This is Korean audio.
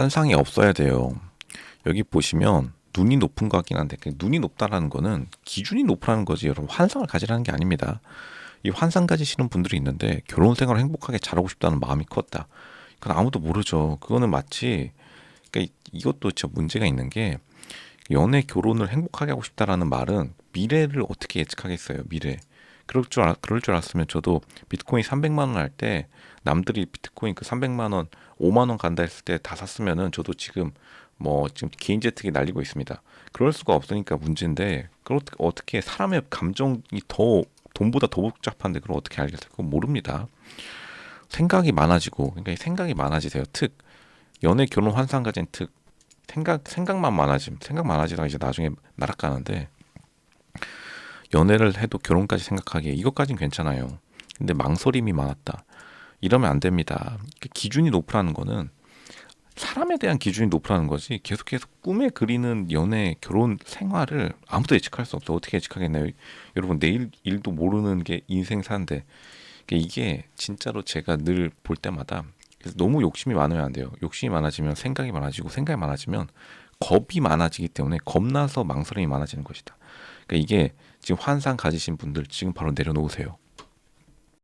환상이 없어야 돼요. 여기 보시면 눈이 높은 것 같긴 한데 그 눈이 높다라는 거는 기준이 높다는 거지 여러분 환상을 가지라는 게 아닙니다. 이 환상 가지시는 분들이 있는데 결혼 생활을 행복하게 잘하고 싶다는 마음이 컸다. 그건 아무도 모르죠. 그거는 마치 그러니까 이- 이것도 진짜 문제가 있는 게 연애 결혼을 행복하게 하고 싶다라는 말은 미래를 어떻게 예측하겠어요 미래 그럴 줄 알, 그럴 줄 알았으면 저도 비트코인 300만 원 할 때 남들이 비트코인 그 300만 원 5만 원 간다 했을 때 다 샀으면은 저도 지금 뭐 지금 개인 재택이 날리고 있습니다. 그럴 수가 없으니까 문제인데 그걸 어떻게, 사람의 감정이 더 돈보다 더 복잡한데 그걸 어떻게 알겠어요? 그건 모릅니다. 생각이 많아지고 그러니까 이 생각이 많아지세요. 특 연애 결혼 환상 가진 특 생각 생각만 많아짐 생각 많아지다가 이제 나중에 날아가는데 연애를 해도 결혼까지 생각하기에 이것까진 괜찮아요. 근데 망설임이 많았다. 이러면 안 됩니다. 그 기준이 높으라는 거는 사람에 대한 기준이 높으라는 거지 계속해서 꿈에 그리는 연애 결혼 생활을 아무도 예측할 수 없어 어떻게 예측하겠나요 여러분 내일 일도 모르는 게 인생 사는데 이게 진짜로 제가 늘 볼 때마다 그래서 너무 욕심이 많으면 안 돼요 욕심이 많아지면 생각이 많아지고 생각이 많아지면 겁이 많아지기 때문에 겁나서 망설임이 많아지는 것이다. 그러니까 이게 지금 환상 가지신 분들 지금 바로 내려놓으세요